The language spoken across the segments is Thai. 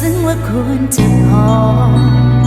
ซึ้งว่าควรจะพอ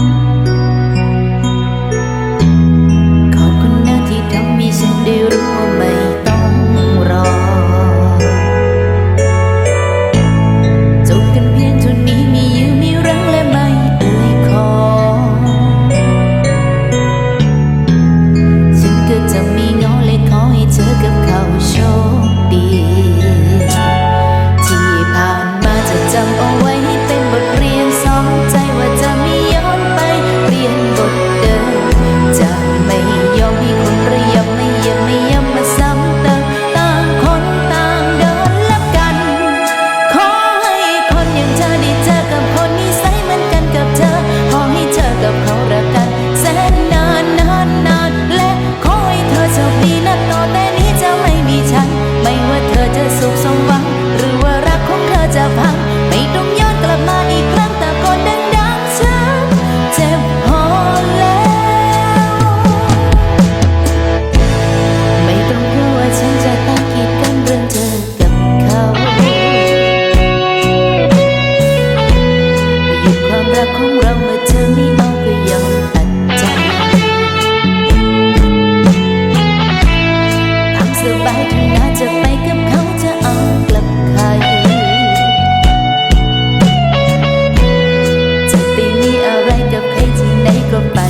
nuestro.